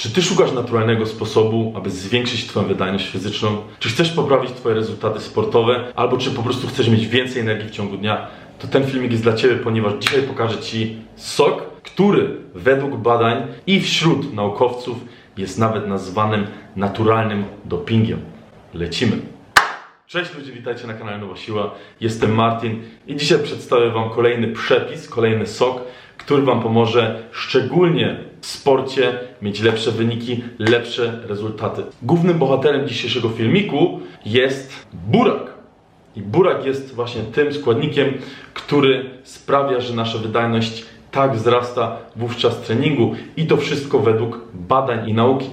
Czy ty szukasz naturalnego sposobu, aby zwiększyć twoją wydajność fizyczną? Czy chcesz poprawić twoje rezultaty sportowe? Albo czy po prostu chcesz mieć więcej energii w ciągu dnia? To ten filmik jest dla ciebie, ponieważ dzisiaj pokażę ci sok, który według badań i wśród naukowców jest nawet nazwanym naturalnym dopingiem. Lecimy. Cześć ludzie, witajcie na kanale Nowa Siła. Jestem Martin i dzisiaj przedstawię Wam kolejny przepis, kolejny sok, który Wam pomoże szczególnie w sporcie mieć lepsze wyniki, lepsze rezultaty. Głównym bohaterem dzisiejszego filmiku jest burak. I burak jest właśnie tym składnikiem, który sprawia, że nasza wydajność tak wzrasta wówczas treningu i to wszystko według badań i nauki.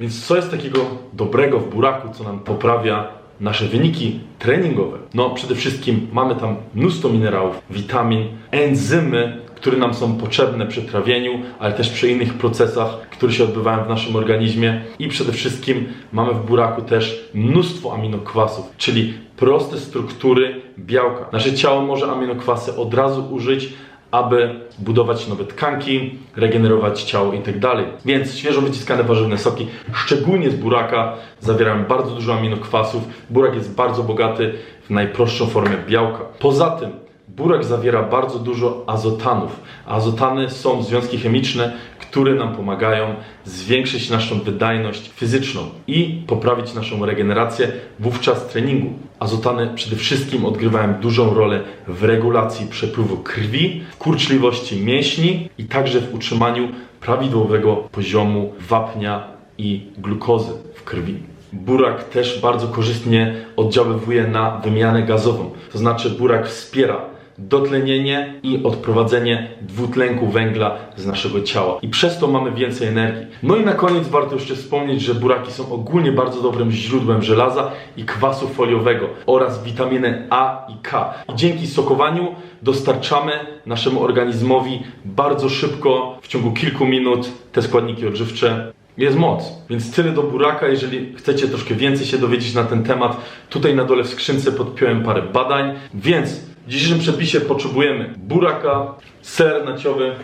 Więc co jest takiego dobrego w buraku, co nam poprawia nasze wyniki treningowe? No przede wszystkim mamy tam mnóstwo minerałów, witamin, enzymy, które nam są potrzebne przy trawieniu, ale też przy innych procesach, które się odbywają w naszym organizmie. I przede wszystkim mamy w buraku też mnóstwo aminokwasów, czyli proste struktury białka. Nasze ciało może aminokwasy od razu użyć, aby budować nowe tkanki, regenerować ciało itd. Więc świeżo wyciskane warzywne soki, szczególnie z buraka, zawierają bardzo dużo aminokwasów. Burak jest bardzo bogaty w najprostszą formę białka. Poza tym burak zawiera bardzo dużo azotanów. Azotany są związki chemiczne, które nam pomagają zwiększyć naszą wydajność fizyczną i poprawić naszą regenerację wówczas treningu. Azotany przede wszystkim odgrywają dużą rolę w regulacji przepływu krwi, w kurczliwości mięśni i także w utrzymaniu prawidłowego poziomu wapnia i glukozy w krwi. Burak też bardzo korzystnie oddziaływuje na wymianę gazową, to znaczy burak wspiera dotlenienie i odprowadzenie dwutlenku węgla z naszego ciała. I przez to mamy więcej energii. No i na koniec warto jeszcze wspomnieć, że buraki są ogólnie bardzo dobrym źródłem żelaza i kwasu foliowego oraz witaminy A i K. I dzięki sokowaniu dostarczamy naszemu organizmowi bardzo szybko, w ciągu kilku minut, te składniki odżywcze jest moc. Więc tyle do buraka. Jeżeli chcecie troszkę więcej się dowiedzieć na ten temat, tutaj na dole w skrzynce podpiąłem parę badań. Więc w dzisiejszym przepisie potrzebujemy buraka, ser naciowy,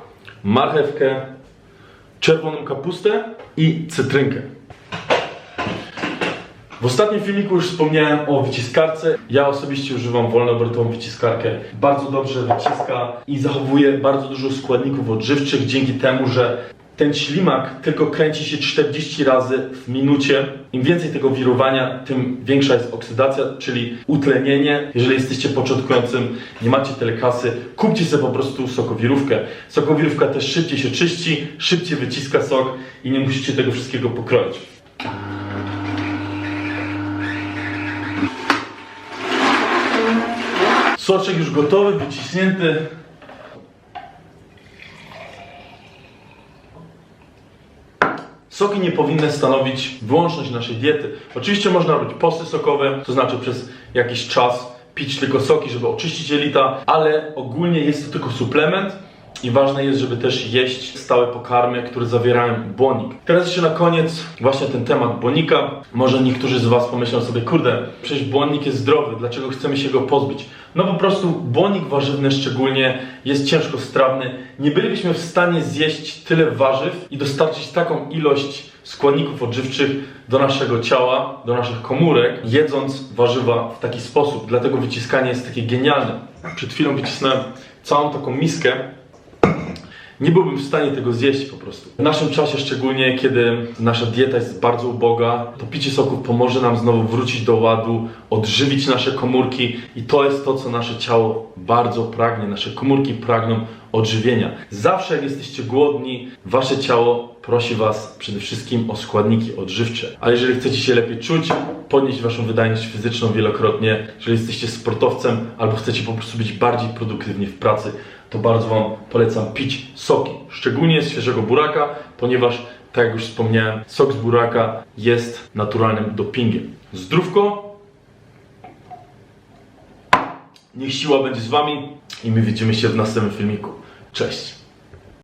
marchewkę, czerwoną kapustę i cytrynkę. W ostatnim filmiku już wspomniałem o wyciskarce. Ja osobiście używam wolnoobrotową wyciskarkę. Bardzo dobrze wyciska i zachowuje bardzo dużo składników odżywczych dzięki temu, że ten ślimak tylko kręci się 40 razy w minucie. Im więcej tego wirowania, tym większa jest oksydacja, czyli utlenienie. Jeżeli jesteście początkującym, nie macie tyle kasy, kupcie sobie po prostu sokowirówkę. Sokowirówka też szybciej się czyści, szybciej wyciska sok i nie musicie tego wszystkiego pokroić. Soczek już gotowy, wyciśnięty. Soki nie powinny stanowić wyłączność naszej diety. Oczywiście można robić posty sokowe, to znaczy przez jakiś czas pić tylko soki, żeby oczyścić jelita, ale ogólnie jest to tylko suplement i ważne jest, żeby też jeść stałe pokarmy, które zawierają błonik. Teraz jeszcze na koniec właśnie ten temat błonika. Może niektórzy z Was pomyślą sobie, kurde, przecież błonnik jest zdrowy, dlaczego chcemy się go pozbyć? No po prostu błonnik warzywny szczególnie jest ciężko strawny. Nie bylibyśmy w stanie zjeść tyle warzyw i dostarczyć taką ilość składników odżywczych do naszego ciała, do naszych komórek, jedząc warzywa w taki sposób. Dlatego wyciskanie jest takie genialne. Przed chwilą wycisnąłem całą taką miskę nie byłbym w stanie tego zjeść po prostu. W naszym czasie szczególnie, kiedy nasza dieta jest bardzo uboga, to picie soków pomoże nam znowu wrócić do ładu, odżywić nasze komórki i to jest to, co nasze ciało bardzo pragnie. Nasze komórki pragną odżywienia. Zawsze jak jesteście głodni, wasze ciało prosi was przede wszystkim o składniki odżywcze. A jeżeli chcecie się lepiej czuć, podnieść waszą wydajność fizyczną wielokrotnie, jeżeli jesteście sportowcem albo chcecie po prostu być bardziej produktywni w pracy, to bardzo Wam polecam pić soki, szczególnie z świeżego buraka, ponieważ, tak jak już wspomniałem, sok z buraka jest naturalnym dopingiem. Zdrówko, niech siła będzie z Wami i my widzimy się w następnym filmiku. Cześć!